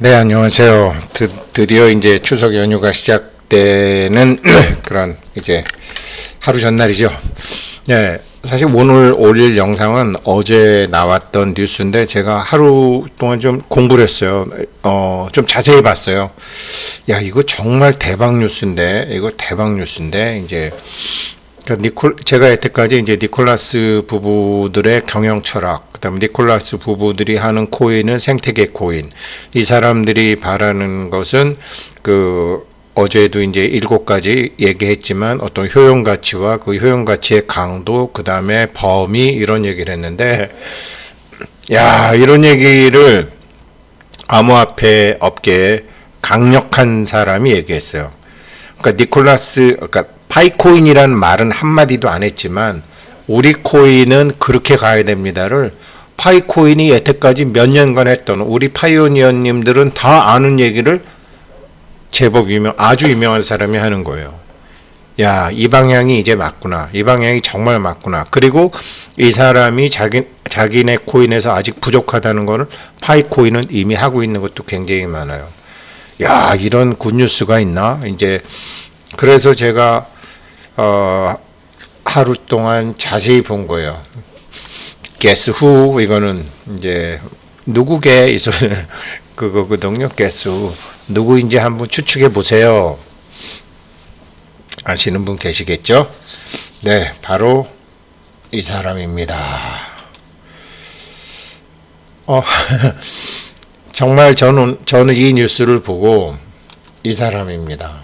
네, 안녕하세요. 드, 드디어 이제 추석 연휴가 시작되는 그런 이제 하루 전날이죠. 네, 사실 오늘 올릴 영상은 어제 나왔던 뉴스인데 제가 하루 동안 좀 공부를 했어요. 어, 좀 자세히 봤어요. 야, 이거 정말 대박 뉴스인데, 이거 대박 뉴스인데, 이제 그러니까 니콜 제가 여태까지 이제 니콜라스 부부들의 경영 철학, 그다음에 니콜라스 부부들이 하는 코인은 생태계 코인. 이 사람들이 바라는 것은 그 어제도 이제 일곱 가지 얘기했지만 어떤 효용 가치와 그 효용 가치의 강도, 그다음에 범위 이런 얘기를 했는데 야, 이런 얘기를 암호화폐 업계에 강력한 사람이 얘기했어요. 그러니까 니콜라스 그러니까 파이코인이라는 말은 한마디도 안 했지만 우리 코인은 그렇게 가야 됩니다를 파이코인이 여태까지 몇 년간 했던 우리 파이오니어님들은 다 아는 얘기를 제법 유명 아주 유명한 사람이 하는 거예요. 야, 이 방향이 이제 맞구나. 이 방향이 정말 맞구나. 그리고 이 사람이 자기 자기네 코인에서 아직 부족하다는 거는 파이코인은 이미 하고 있는 것도 굉장히 많아요. 야, 이런 굿뉴스가 있나? 이제 그래서 제가 어 하루 동안 자세히 본 거예요. Guess who 이거는 이제 누구게 그거거든요. Guess who 누구인지 한번 추측해 보세요. 아시는 분 계시겠죠? 네, 바로 이 사람입니다. 어, 정말 저는 저는 이 뉴스를 보고 이 사람입니다.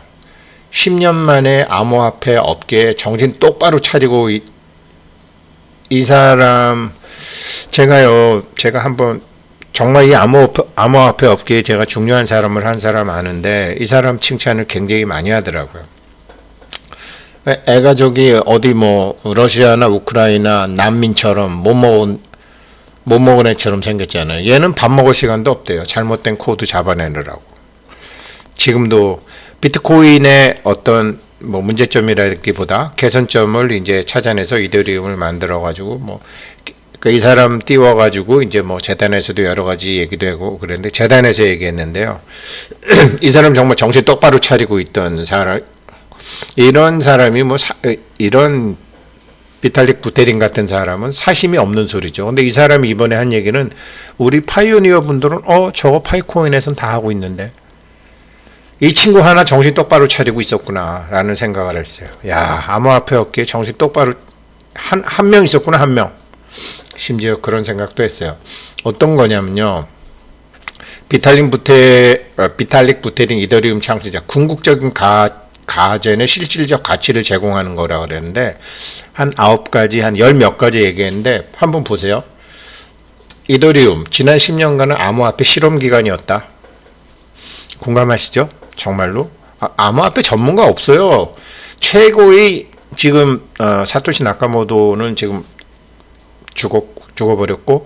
10년 만에 암호화폐 업계에 정신 똑바로 차리고 이, 이 사람 제가요 제가 한번 정말 이 암호화폐, 암호화폐 업계에 제가 중요한 사람을 한 사람 아는데 이 사람 칭찬을 굉장히 많이 하더라고요. 애가 저기 어디 뭐 러시아나 우크라이나 난민처럼 못 먹은 못 먹은 애처럼 생겼잖아요. 얘는 밥 먹을 시간도 없대요. 잘못된 코드 잡아내느라고. 지금도 비트코인의 어떤 뭐 문제점이라기보다 개선점을 이제 찾아내서 이더리움을 만들어 가지고 뭐이 사람 띄워 가지고 이제 뭐 재단에서도 여러 가지 얘기도 하고 그랬는데 재단에서 얘기했는데요. 이 사람 정말 정신 똑바로 차리고 있던 사람 이런 사람이 뭐 사, 이런 비탈릭 부테린 같은 사람은 사심이 없는 소리죠. 근데 이 사람이 이번에 한 얘기는 우리 파이오니어 분들은 어 저거 파이코인에선 다 하고 있는데 이 친구 하나 정신 똑바로 차리고 있었구나라는 생각을 했어요. 야 암호화폐 업계에 정신 똑바로 한 한 명 있었구나 한 명. 심지어 그런 생각도 했어요. 어떤 거냐면요. 비탈릭 부테 어, 비탈릭 부테린 이더리움 창시자 궁극적인 가 가전의 실질적 가치를 제공하는 거라 그랬는데 한 아홉 가지 한 열 몇 가지 얘기했는데 한번 보세요. 이더리움 지난 10년간은 암호화폐 실험 기간이었다. 공감하시죠? 정말로 아, 암호화폐 전문가 없어요. 최고의 지금 어, 사토시 나카모토는 지금 죽어 죽어버렸고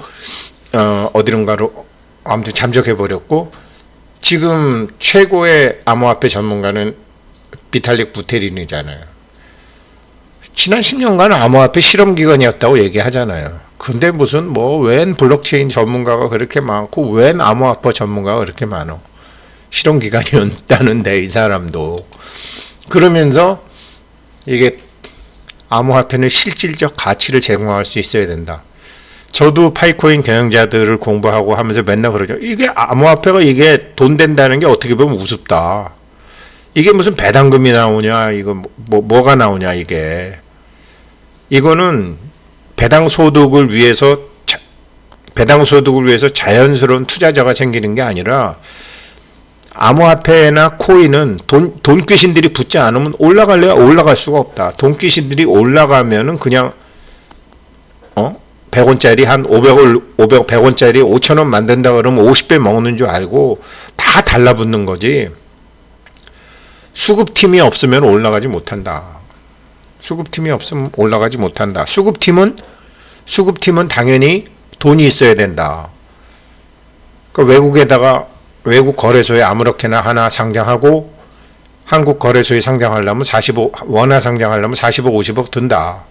어, 어디론가로 아무튼 잠적해 버렸고 지금 최고의 암호화폐 전문가는 비탈릭 부테린이잖아요. 지난 10년간 암호화폐 실험 기간이었다고 얘기하잖아요. 근데 무슨 뭐 웬 블록체인 전문가가 그렇게 많고 웬 암호화폐 전문가가 그렇게 많어? 실험 기간이었다는데 이 사람도 그러면서 이게 암호화폐는 실질적 가치를 제공할 수 있어야 된다. 저도 파이코인 경영자들을 공부하고 하면서 맨날 그러죠. 이게 암호화폐가 이게 돈 된다는 게 어떻게 보면 우습다. 이게 무슨 배당금이 나오냐, 이거 뭐, 뭐 뭐가 나오냐, 이게. 이거는 배당 소득을 위해서, 자, 배당 소득을 위해서 자연스러운 투자자가 생기는 게 아니라 암호화폐나 코인은 돈, 돈 귀신들이 붙지 않으면 올라갈래야 올라갈 수가 없다. 돈 귀신들이 올라가면은 그냥, 어? 100원짜리 한 500을, 500, 100원짜리 5천원 만든다 그러면 50배 먹는 줄 알고 다 달라붙는 거지. 수급팀이 없으면 올라가지 못한다. 수급팀이 없으면 올라가지 못한다. 수급팀은, 수급팀은 당연히 돈이 있어야 된다. 그 외국에다가 외국 거래소에 아무렇게나 하나 상장하고 한국 거래소에 상장하려면 45 원화 상장하려면 40억 50억 든다.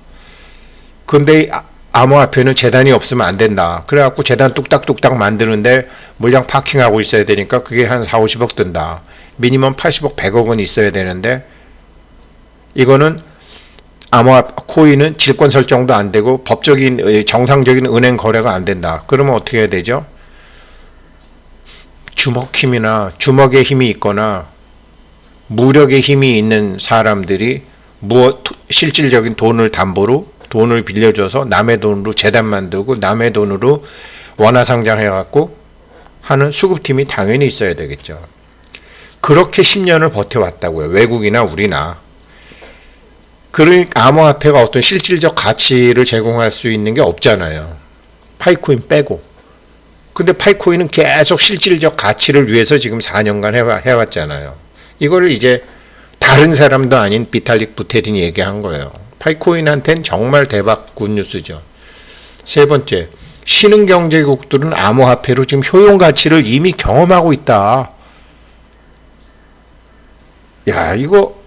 근데 암호화폐는 재단이 없으면 안 된다. 그래갖고 재단 뚝딱뚝딱 만드는데 물량 파킹하고 있어야 되니까 그게 한 4, 50억 든다. 미니멈 80억, 100억은 있어야 되는데 이거는 암호화 코인은 질권 설정도 안 되고 법적인 어, 정상적인 은행 거래가 안 된다. 그러면 어떻게 해야 되죠? 주먹 힘이나 주먹의 힘이 있거나 무력의 힘이 있는 사람들이 무엇 실질적인 돈을 담보로 돈을 빌려줘서 남의 돈으로 재단 만들고 남의 돈으로 원화 상장해 갖고 하는 수급팀이 당연히 있어야 되겠죠. 그렇게 10년을 버텨왔다고요. 외국이나 우리나. 그러니까 암호화폐가 어떤 실질적 가치를 제공할 수 있는 게 없잖아요. 파이코인 빼고. 근데 파이코인은 계속 실질적 가치를 위해서 지금 4년간 해와, 해왔잖아요. 이거를 이제 다른 사람도 아닌 비탈릭 부테린이 얘기한 거예요. 파이코인한테는 정말 대박 굿뉴스죠. 세 번째, 신흥 경제국들은 암호화폐로 지금 효용 가치를 이미 경험하고 있다. 야, 이거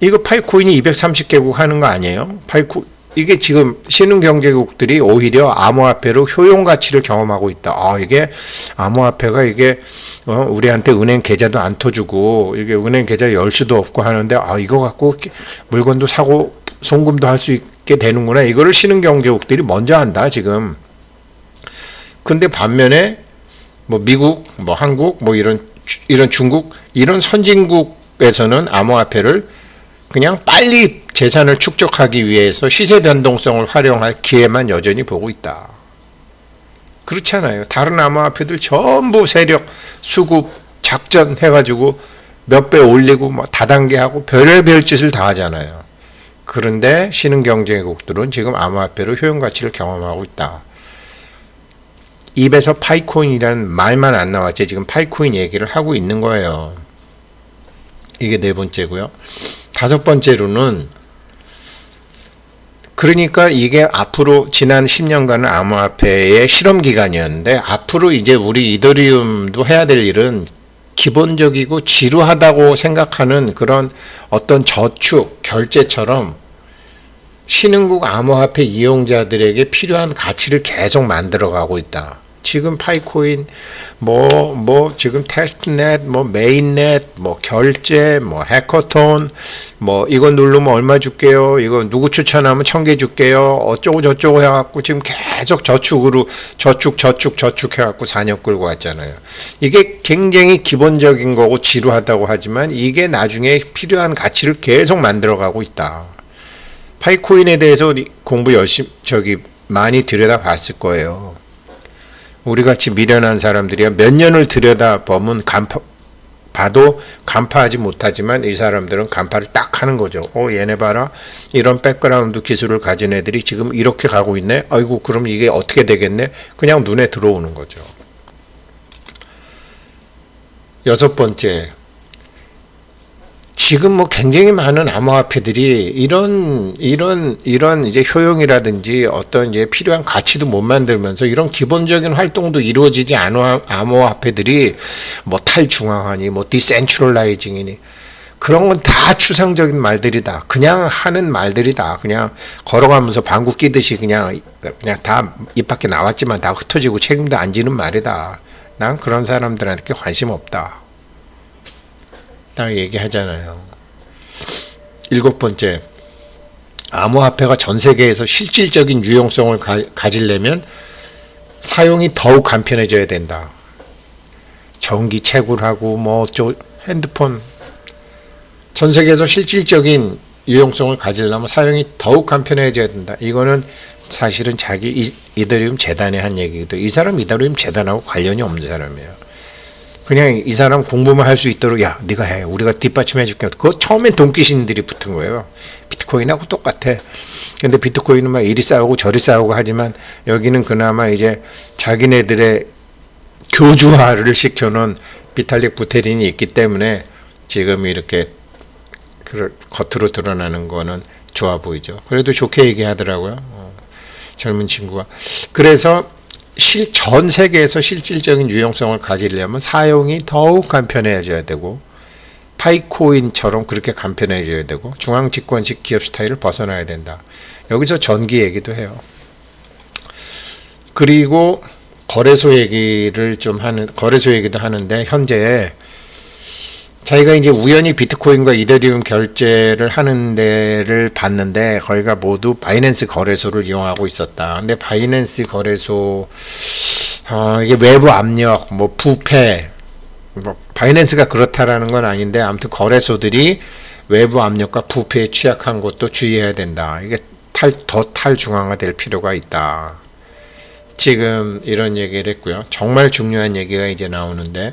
이거 파이코인이 230개국 하는 거 아니에요? 파이코 이게 지금 신흥 경제국들이 오히려 암호화폐로 효용 가치를 경험하고 있다. 아, 이게 암호화폐가 이게 어, 우리한테 은행 계좌도 안 터주고 이게 은행 계좌 열 수도 없고 하는데 아, 이거 갖고 물건도 사고 송금도 할 수 있게 되는구나. 이거를 신흥 경제국들이 먼저 한다, 지금. 근데 반면에 뭐 미국, 뭐 한국, 뭐 이런 이런 중국 이런 선진국에서는 암호화폐를 그냥 빨리 재산을 축적하기 위해서 시세 변동성을 활용할 기회만 여전히 보고 있다. 그렇잖아요. 다른 암호화폐들 전부 세력 수급 작전 해가지고 몇 배 올리고 뭐 다단계하고 별의별 짓을 다 하잖아요. 그런데 신흥 경제국들은 지금 암호화폐로 효용 가치를 경험하고 있다. 입에서 파이코인이라는 말만 안 나왔지 지금 파이코인 얘기를 하고 있는 거예요. 이게 네 번째고요. 다섯 번째로는 그러니까 이게 앞으로 지난 10년간은 암호화폐의 실험 기간이었는데 앞으로 이제 우리 이더리움도 해야 될 일은 기본적이고 지루하다고 생각하는 그런 어떤 저축, 결제처럼 신흥국 암호화폐 이용자들에게 필요한 가치를 계속 만들어가고 있다. 지금 파이코인 뭐뭐 지금 테스트넷 뭐 메인넷 뭐 결제 뭐 해커톤 뭐 이거 누르면 얼마 줄게요? 이거 누구 추천하면 천 개 줄게요? 어쩌고 저쩌고 해갖고 지금 계속 저축으로 저축 저축 저축 해갖고 4년 끌고 왔잖아요. 이게 굉장히 기본적인 거고 지루하다고 하지만 이게 나중에 필요한 가치를 계속 만들어가고 있다. 파이코인에 대해서 공부 열심히 저기 많이 들여다 봤을 거예요. 우리 같이 미련한 사람들이야 몇 년을 들여다 보면 간파 봐도 간파하지 못하지만 이 사람들은 간파를 딱 하는 거죠. 어 얘네 봐라 이런 백그라운드 기술을 가진 애들이 지금 이렇게 가고 있네. 아이고 그럼 이게 어떻게 되겠네. 그냥 눈에 들어오는 거죠. 여섯 번째 지금 뭐 굉장히 많은 암호화폐들이 이런 이런 이런 이제 효용이라든지 어떤 이제 필요한 가치도 못 만들면서 이런 기본적인 활동도 이루어지지 않은 암호화폐들이 뭐 탈중앙화니 뭐 디센트럴라이징이니 그런 건 다 추상적인 말들이다. 그냥 하는 말들이다. 그냥 걸어가면서 방구 끼듯이 그냥 그냥 다 입 밖에 나왔지만 다 흩어지고 책임도 안 지는 말이다. 난 그런 사람들한테 관심 없다. 딱 얘기하잖아요. 일곱 번째, 암호화폐가 전 세계에서 실질적인 유용성을 가, 가지려면 사용이 더욱 간편해져야 된다. 전기 채굴하고 뭐 저 핸드폰 전 세계에서 실질적인 유용성을 가지려면 사용이 더욱 간편해져야 된다. 이거는 사실은 자기 이, 이더리움 재단에 한 얘기거든. 이 사람 이더리움 재단하고 관련이 없는 사람이에요. 그냥 이 사람 공부만 할 수 있도록 야 네가 해. 우리가 뒷받침해 줄게. 그거 처음엔 돈귀신들이 붙은 거예요. 비트코인하고 똑같아. 근데 비트코인은 막 이리 싸우고 저리 싸우고 하지만 여기는 그나마 이제 자기네들의 교주화를 시켜놓은 비탈릭 부테린이 있기 때문에 지금 이렇게 그 겉으로 드러나는 거는 좋아 보이죠. 그래도 좋게 얘기하더라고요. 어, 젊은 친구가. 그래서 실, 전 세계에서 실질적인 유용성을 가지려면 사용이 더욱 간편해져야 되고 파이코인처럼 그렇게 간편해져야 되고 중앙 집권식 기업 스타일을 벗어나야 된다. 여기서 전기 얘기도 해요. 그리고 거래소 얘기를 좀 하는 거래소 얘기도 하는데 현재 자기가 이제 우연히 비트코인과 이더리움 결제를 하는 데를 봤는데 거기가 모두 바이낸스 거래소를 이용하고 있었다. 근데 바이낸스 거래소 어, 이게 외부 압력, 뭐 부패, 뭐 바이낸스가 그렇다라는 건 아닌데 아무튼 거래소들이 외부 압력과 부패에 취약한 것도 주의해야 된다. 이게 탈, 더 탈중앙화 될 필요가 있다. 지금 이런 얘기를 했고요. 정말 중요한 얘기가 이제 나오는데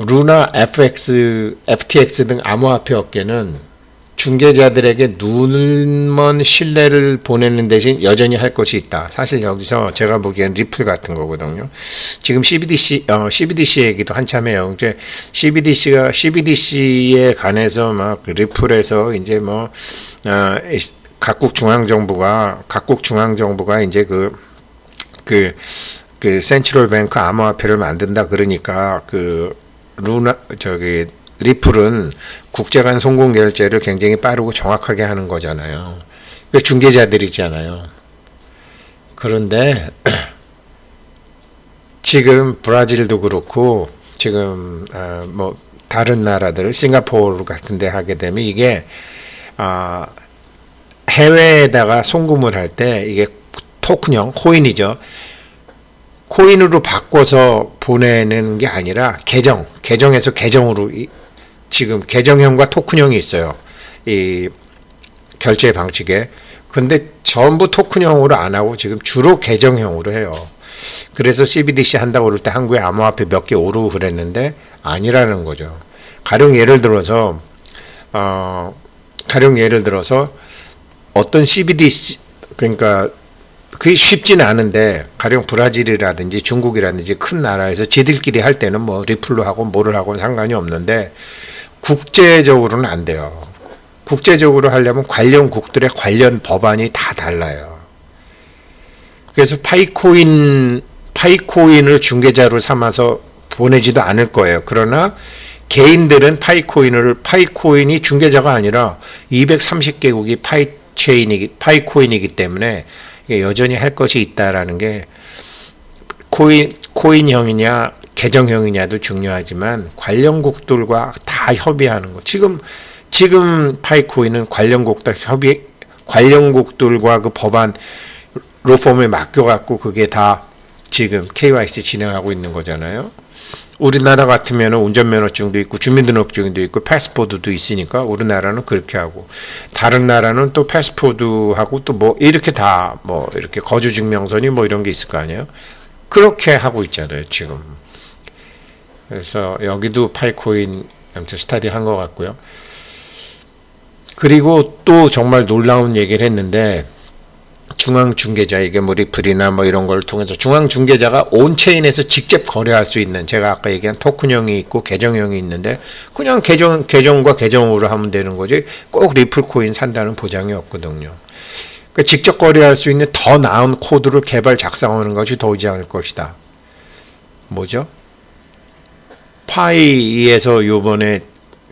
루나, FX, FTX 등 암호화폐 업계는 중개자들에게 눈먼 신뢰를 보내는 대신 여전히 할 것이 있다. 사실 여기서 제가 보기엔 리플 같은 거거든요. 지금 CBDC, 어, CBDC 얘기도 한참 해요. 이제 CBDC가, CBDC에 관해서 막 리플에서 이제 뭐, 어, 각국 중앙정부가, 각국 중앙정부가 이제 그, 그, 그 센트럴 뱅크 암호화폐를 만든다 그러니까 그 루나 저기 리플은 국제 간 송금 결제를 굉장히 빠르고 정확하게 하는 거잖아요. 그 중개자들이잖아요. 그런데 지금 브라질도 그렇고 지금 어, 뭐 다른 나라들 싱가포르 같은 데 하게 되면 이게 아 해외에다가 송금을 할 때 이게 토큰형 코인이죠. 코인으로 바꿔서 보내는 게 아니라 계정, 계정에서 계정으로 이, 지금 계정형과 토큰형이 있어요. 이 결제 방식에. 근데 전부 토큰형으로 안 하고 지금 주로 계정형으로 해요. 그래서 CBDC 한다고 그럴 때 한국에 암호화폐 몇 개 오르고 그랬는데 아니라는 거죠. 가령 예를 들어서 어 가령 예를 들어서 어떤 CBDC 그러니까 그게 쉽지는 않은데 가령 브라질이라든지 중국이라든지 큰 나라에서 지들끼리 할 때는 뭐 리플로 하고 뭐를 하고 상관이 없는데 국제적으로는 안 돼요. 국제적으로 하려면 관련 국들의 관련 법안이 다 달라요. 그래서 파이코인 파이코인을 중개자로 삼아서 보내지도 않을 거예요. 그러나 개인들은 파이코인을 파이코인이 중개자가 아니라 230개국이 파이체인이기 파이코인이기 때문에 여전히 할 것이 있다라는 게 코인 코인형이냐 계정형이냐도 중요하지만 관련국들과 다 협의하는 거. 지금 지금 파이코인은 관련국들 협의 관련국들과 그 법안 로펌에 맡겨 갖고 그게 다 지금 KYC 진행하고 있는 거잖아요. 우리나라 같으면 운전면허증도 있고 주민등록증도 있고 패스포드도 있으니까 우리나라는 그렇게 하고 다른 나라는 또 패스포드하고 또 뭐 이렇게 다 뭐 이렇게 거주 증명서니 뭐 이런 게 있을 거 아니에요. 그렇게 하고 있잖아요 지금. 그래서 여기도 파이코인 아무튼 스타디 한 것 같고요. 그리고 또 정말 놀라운 얘기를 했는데 중앙 중개자에게 뭐 리플이나 뭐 이런 걸 통해서 중앙 중개자가 온체인에서 직접 거래할 수 있는 제가 아까 얘기한 토큰형이 있고 계정형이 있는데 그냥 계정 계정과 계정으로 하면 되는 거지 꼭 리플 코인 산다는 보장이 없거든요. 그러니까 직접 거래할 수 있는 더 나은 코드를 개발 작성하는 것이 더 이상할 것이다. 뭐죠? 파이에서 요번에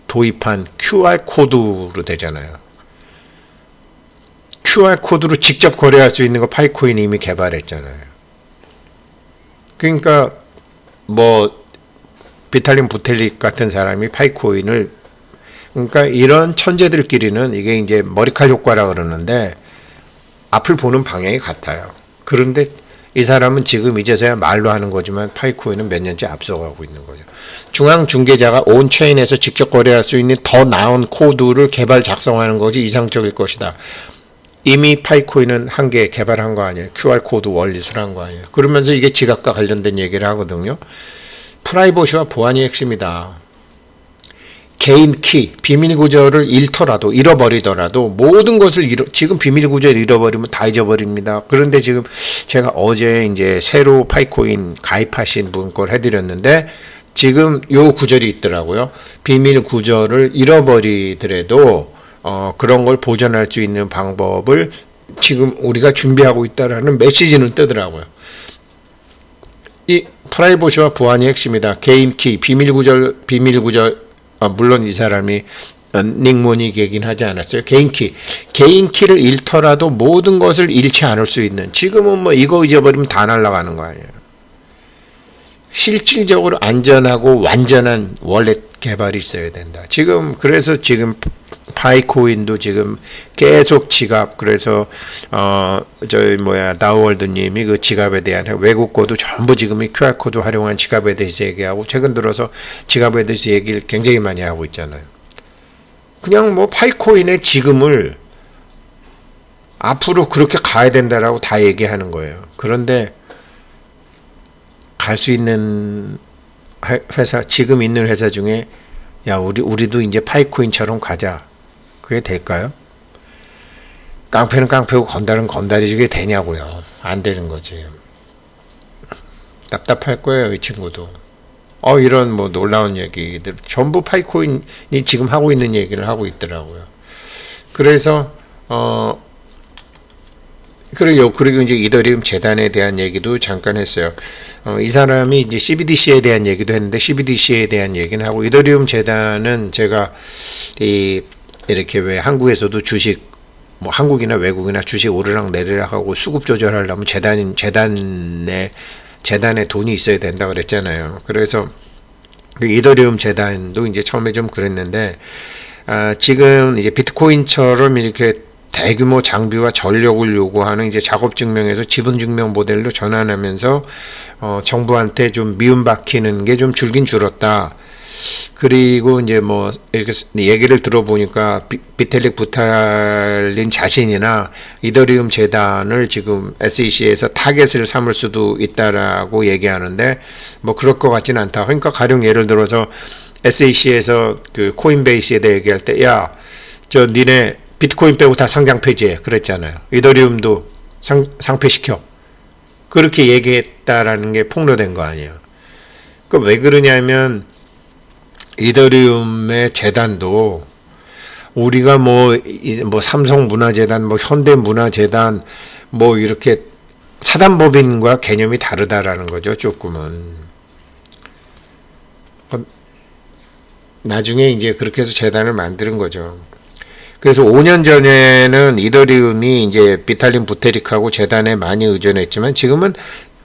도입한 QR 코드로 되잖아요. QR 코드로 직접 거래할 수 있는 거 파이코인이 이미 개발했잖아요. 그러니까 뭐 비탈린 부텔릭 같은 사람이 파이코인을 그러니까 이런 천재들끼리는 이게 이제 머리칼 효과라 그러는데 앞을 보는 방향이 같아요. 그런데 이 사람은 지금 이제서야 말로 하는 거지만 파이코인은 몇 년째 앞서가고 있는 거죠. 중앙 중개자가 온 체인에서 직접 거래할 수 있는 더 나은 코드를 개발 작성하는 것이 이상적일 것이다. 이미 파이코인은 한 개 개발한 거 아니에요. QR코드 원리스를 한 거 아니에요. 그러면서 이게 지갑과 관련된 얘기를 하거든요. 프라이버시와 보안이 핵심이다. 개인 키, 비밀 구조를 잃더라도 잃어버리더라도 모든 것을 잃어, 지금 비밀 구조를 잃어버리면 다 잊어버립니다. 그런데 지금 제가 어제 이제 새로 파이코인 가입하신 분 걸 해드렸는데 지금 요 구절이 있더라고요. 비밀 구조를 잃어버리더라도 어, 그런 걸 보존할 수 있는 방법을 지금 우리가 준비하고 있다라는 메시지는 뜨더라고요. 이 프라이버시와 보안이 핵심이다. 개인 키, 비밀 구절, 비밀 구절. 아, 물론 이 사람이 어, 닉모니 얘기는 하지 않았어요. 개인 키. 개인 키를 잃더라도 모든 것을 잃지 않을 수 있는. 지금은 뭐 이거 잊어버리면 다 날아가는 거 아니에요. 실질적으로 안전하고 완전한 월렛 개발이 있어야 된다. 지금 그래서 지금 파이코인도 지금 계속 지갑 그래서 어 저희 뭐야 다우월드님이 그 지갑에 대한 외국 거도 전부 지금 이 QR 코드 활용한 지갑에 대해서 얘기하고 최근 들어서 지갑에 대해서 얘기를 굉장히 많이 하고 있잖아요. 그냥 뭐 파이코인의 지금을 앞으로 그렇게 가야 된다라고 다 얘기하는 거예요. 그런데 갈 수 있는 회- 회사 지금 있는 회사 중에 야 우리 우리도 이제 파이코인처럼 가자. 그게 될까요? 깡패는 깡패고 건달은 건달이지 그게 되냐고요. 안 되는 거지. 답답할 거예요 이 친구도. 어 이런 뭐 놀라운 얘기들 전부 파이코인이 지금 하고 있는 얘기를 하고 있더라고요. 그래서 어 그리고 그리고 이제 이더리움 재단에 대한 얘기도 잠깐 했어요. 어, 이 사람이 이제 CBDC에 대한 얘기도 했는데 CBDC에 대한 얘기는 하고 이더리움 재단은 제가 이 이렇게 왜 한국에서도 주식 뭐 한국이나 외국이나 주식 오르락 내리락 하고 수급 조절하려면 재단 재단에 재단에 돈이 있어야 된다 그랬잖아요. 그래서 그 이더리움 재단도 이제 처음에 좀 그랬는데 아, 지금 이제 비트코인처럼 이렇게 대규모 장비와 전력을 요구하는 이제 작업 증명에서 지분 증명 모델로 전환하면서 어, 정부한테 좀 미움받히는 게 좀 줄긴 줄었다. 그리고 이제 뭐 이렇게 얘기를 들어보니까 비, 비텔릭 부탈린 자신이나 이더리움 재단을 지금 SEC에서 타겟을 삼을 수도 있다라고 얘기하는데 뭐 그럴 것 같지는 않다. 그러니까 가령 예를 들어서 SEC에서 그 코인베이스에 대해 얘기할 때 야 저 니네 비트코인 빼고 다 상장 폐지해 그랬잖아요. 이더리움도 상, 상폐시켜. 그렇게 얘기했다라는 게 폭로된 거 아니에요. 그 왜 그러냐면 이더리움의 재단도 우리가 뭐, 이- 뭐 삼성 문화재단, 뭐 현대 문화재단, 뭐 이렇게 사단법인과 개념이 다르다라는 거죠, 조금은. 어, 나중에 이제 그렇게 해서 재단을 만드는 거죠. 그래서 5년 전에는 이더리움이 이제 비탈린 부테릭하고 재단에 많이 의존했지만 지금은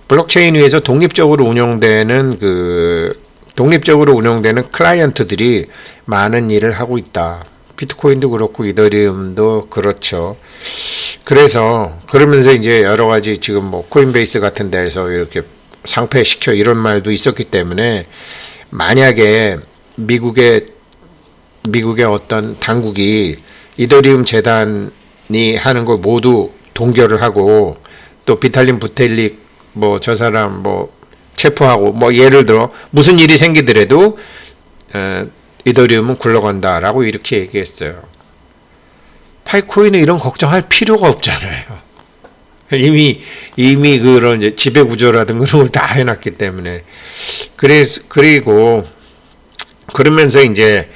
블록체인 위에서 독립적으로 운영되는 그 독립적으로 운영되는 클라이언트들이 많은 일을 하고 있다. 비트코인도 그렇고 이더리움도 그렇죠. 그래서 그러면서 이제 여러 가지 지금 뭐 코인베이스 같은 데서 이렇게 상폐시켜 이런 말도 있었기 때문에 만약에 미국의 미국의 어떤 당국이 이더리움 재단이 하는 걸 모두 동결을 하고 또 비탈린 부텔릭 뭐 저 사람 뭐 체포하고 뭐 예를 들어 무슨 일이 생기더라도 어, 이더리움은 굴러간다라고 이렇게 얘기했어요. 파이코인은 이런 걱정할 필요가 없잖아요. 이미 이미 그런 이제 지배 구조라든가 그런 걸 다 해놨기 때문에 그래서 그리고 그러면서 이제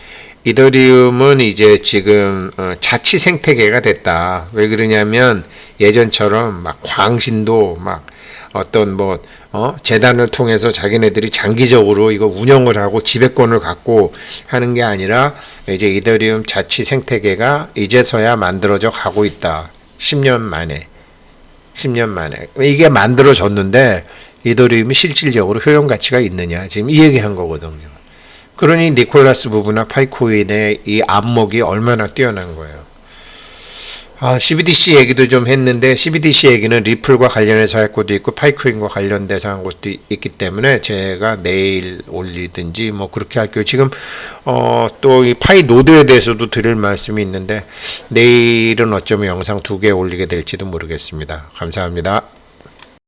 이더리움은 이제 지금 어, 자치 생태계가 됐다. 왜 그러냐면 예전처럼 막 광신도 막 어떤 뭐 어? 재단을 통해서 자기네들이 장기적으로 이거 운영을 하고 지배권을 갖고 하는 게 아니라 이제 이더리움 자치 생태계가 이제서야 만들어져 가고 있다. 10년 만에. 10년 만에. 이게 만들어졌는데 이더리움이 실질적으로 효용 가치가 있느냐. 지금 이 얘기한 거거든요. 그러니 니콜라스 부부나 파이코인의 이 안목이 얼마나 뛰어난 거예요. 아, CBDC 얘기도 좀 했는데 CBDC 얘기는 리플과 관련해서 할 것도 있고 파이코인과 관련돼서 한 것도 있기 때문에 제가 내일 올리든지 뭐 그렇게 할게요. 지금 어, 또 이 파이 노드에 대해서도 드릴 말씀이 있는데 내일은 어쩌면 영상 두 개 올리게 될지도 모르겠습니다. 감사합니다.